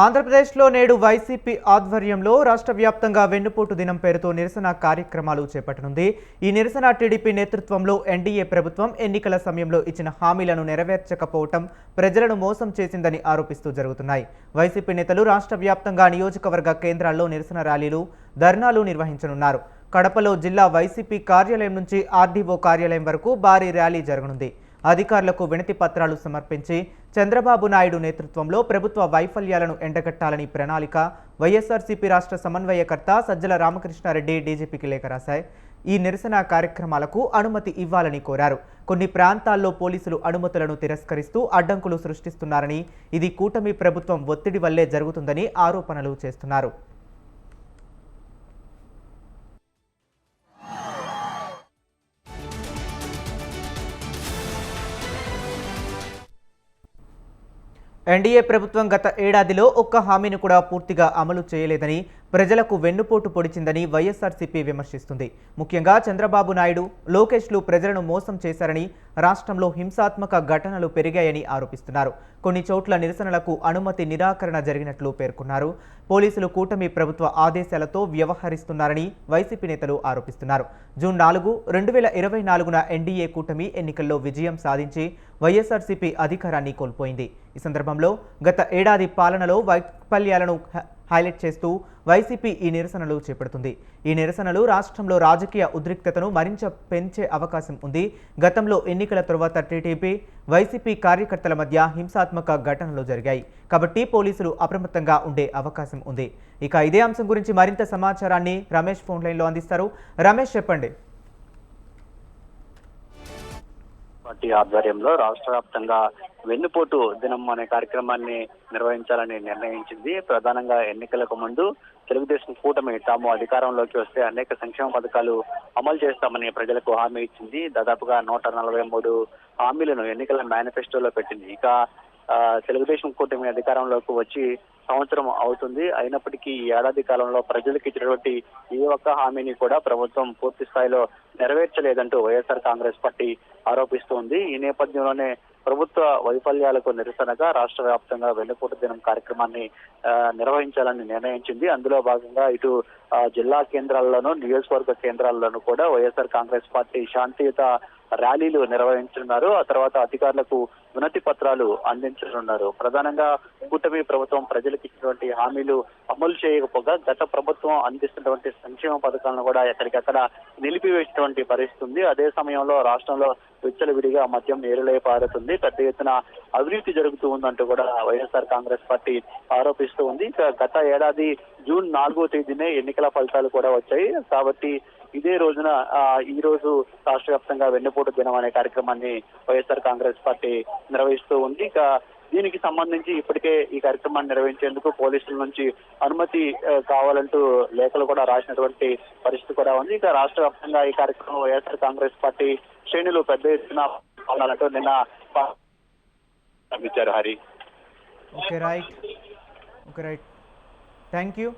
ఆంధ్రప్రదేశ్లో నేడు వైసీపీ ఆధ్వర్యంలో రాష్ట్ర వ్యాప్తంగా వెన్నుపోటు దినం పేరుతో నిరసన కార్యక్రమాలు చేపట్టనుంది. ఈ నిరసన టీడీపీ నేతృత్వంలో ఎన్డీఏ ప్రభుత్వం ఎన్నికల సమయంలో ఇచ్చిన హామీలను నెరవేర్చకపోవటం ప్రజలను మోసం చేసిందని ఆరోపిస్తూ జరుగుతున్నాయి. వైసీపీ నేతలు రాష్ట్ర వ్యాప్తంగా నియోజకవర్గ కేంద్రాల్లో నిరసన ర్యాలీలు ధర్నాలు నిర్వహించనున్నారు. కడపలో జిల్లా వైసీపీ కార్యాలయం నుంచి ఆర్డీఓ కార్యాలయం వరకు భారీ ర్యాలీ జరగనుంది. అధికారులకు వినతి పత్రాలు సమర్పించి చంద్రబాబు నాయుడు నేతృత్వంలో ప్రభుత్వ వైఫల్యాలను ఎండగట్టాలని ప్రణాళిక వైఎస్ఆర్సీపీ రాష్ట్ర సమన్వయకర్త సజ్జల రామకృష్ణారెడ్డి డీజీపీకి లేఖ రాశాయి. ఈ నిరసన కార్యక్రమాలకు అనుమతి ఇవ్వాలని కోరారు. కొన్ని ప్రాంతాల్లో పోలీసులు అనుమతులను తిరస్కరిస్తూ అడ్డంకులు సృష్టిస్తున్నారని ఇది కూటమి ప్రభుత్వం ఒత్తిడి వల్లే జరుగుతుందని ఆరోపణలు చేస్తున్నారు. ఎన్డీఏ ప్రభుత్వం గత ఏడాదిలో ఒక్క హామీని కూడా పూర్తిగా అమలు చేయలేదని ప్రజలకు వెన్నుపోటు పొడిచిందని వైఎస్ఆర్సీపీ విమర్శిస్తుంది. ముఖ్యంగా చంద్రబాబు నాయుడు లోకేష్లు ప్రజలను మోసం చేశారని రాష్ట్రంలో హింసాత్మక ఘటనలు పెరిగాయని ఆరోపిస్తున్నారు. కొన్ని చోట్ల నిరసనలకు అనుమతి నిరాకరణ జరిగినట్లు పేర్కొన్నారు. పోలీసులు కూటమి ప్రభుత్వ ఆదేశాలతో వ్యవహరిస్తున్నారని వైసీపీ నేతలు ఆరోపిస్తున్నారు. జూన్ నాలుగు రెండు వేల ఇరవై నాలుగున ఎన్డీఏ కూటమి ఎన్నికల్లో విజయం సాధించి వైఎస్ఆర్సీపీ అధికారాన్ని కోల్పోయింది. ఈ సందర్భంలో గత ఏడాది పాలనలో వై వైఫల్యాలను హైలైట్ చేస్తూ వైసీపీ ఈ నిరసనలు చేపడుతుంది. ఈ నిరసనలు రాష్ట్రంలో రాజకీయ ఉద్రిక్తతను మరింత పెంచే అవకాశం ఉంది. గతంలో ఎన్నికల తరువాత టీడీపీ వైసీపీ కార్యకర్తల మధ్య హింసాత్మక ఘటనలు జరిగాయి. కాబట్టి పోలీసులు అప్రమత్తంగా ఉండే అవకాశం ఉంది. ఇక ఇదే అంశం గురించి మరింత సమాచారాన్ని రమేష్ ఫోన్ లైన్లో అందిస్తారు. రమేష్ చెప్పండి. పార్టీ ఆధ్వర్యంలో రాష్ట్ర వ్యాప్తంగా వెన్నుపోటు దినం అనే కార్యక్రమాన్ని నిర్వహించాలని నిర్ణయించింది. ప్రధానంగా ఎన్నికలకు ముందు తెలుగుదేశం కూటమి తాము అధికారంలోకి వస్తే అనేక సంక్షేమ పథకాలు అమలు చేస్తామని ప్రజలకు హామీ ఇచ్చింది. దాదాపుగా నూట నలభై మూడు హామీలను ఎన్నికల మేనిఫెస్టోలో పెట్టింది. ఇక తెలుగుదేశం కూటమి అధికారంలోకి వచ్చి సంవత్సరం అవుతుంది. అయినప్పటికీ ఈ ఏడాది కాలంలో ప్రజలకు ఇచ్చినటువంటి ఏ ఒక్క హామీని కూడా ప్రభుత్వం పూర్తి స్థాయిలో నెరవేర్చలేదంటూ వైఎస్ఆర్ కాంగ్రెస్ పార్టీ ఆరోపిస్తోంది. ఈ నేపథ్యంలోనే ప్రభుత్వ వైఫల్యాలకు నిరసనగా రాష్ట్ర వ్యాప్తంగా వెన్నుపూట దినం కార్యక్రమాన్ని నిర్వహించాలని నిర్ణయించింది. అందులో భాగంగా ఇటు జిల్లా కేంద్రాల్లోనూ నియోజకవర్గ కేంద్రాల్లోనూ కూడా వైఎస్ఆర్ కాంగ్రెస్ పార్టీ శాంతియుత ర్యాలీలు నిర్వహించనున్నారు. ఆ తర్వాత అధికారులకు వినతి పత్రాలు అందించనున్నారు. ప్రధానంగా కూటమి ప్రభుత్వం ప్రజలకు ఇచ్చినటువంటి హామీలు అమలు చేయకపోగా గత ప్రభుత్వం అందిస్తున్నటువంటి సంక్షేమ పథకాలను కూడా ఎక్కడికక్కడ నిలిపివేసినటువంటి పరిస్థితి ఉంది అదే సమయంలో రాష్ట్రంలో విచ్చలవిడిగా మద్యం ఏరులై పారుతుంది. పెద్ద ఎత్తున అవినీతి జరుగుతూ ఉందంటూ కూడా వైఎస్ఆర్ కాంగ్రెస్ పార్టీ ఆరోపిస్తూ ఉంది. గత ఏడాది జూన్ నాలుగో తేదీనే ఎన్నికల ఫలితాలు కూడా వచ్చాయి. కాబట్టి ఇదే రోజున ఈ రోజు రాష్ట్ర వ్యాప్తంగా వెన్నుపోటు దినం అనే కార్యక్రమాన్ని వైఎస్ఆర్ కాంగ్రెస్ పార్టీ నిర్వహిస్తూ ఉంది. ఇక దీనికి సంబంధించి ఇప్పటికే ఈ కార్యక్రమాన్ని నిర్వహించేందుకు పోలీసుల నుంచి అనుమతి కావాలంటూ లేఖలు కూడా రాసినటువంటి పరిస్థితి కూడా ఉంది. ఇక రాష్ట్ర వ్యాప్తంగా ఈ కార్యక్రమం వైఎస్ఆర్ కాంగ్రెస్ పార్టీ శ్రేణులు పెద్ద ఎత్తున పాల్గొనాలంటూ నిన్న పంపించారు Hari. Okay right okay right thank you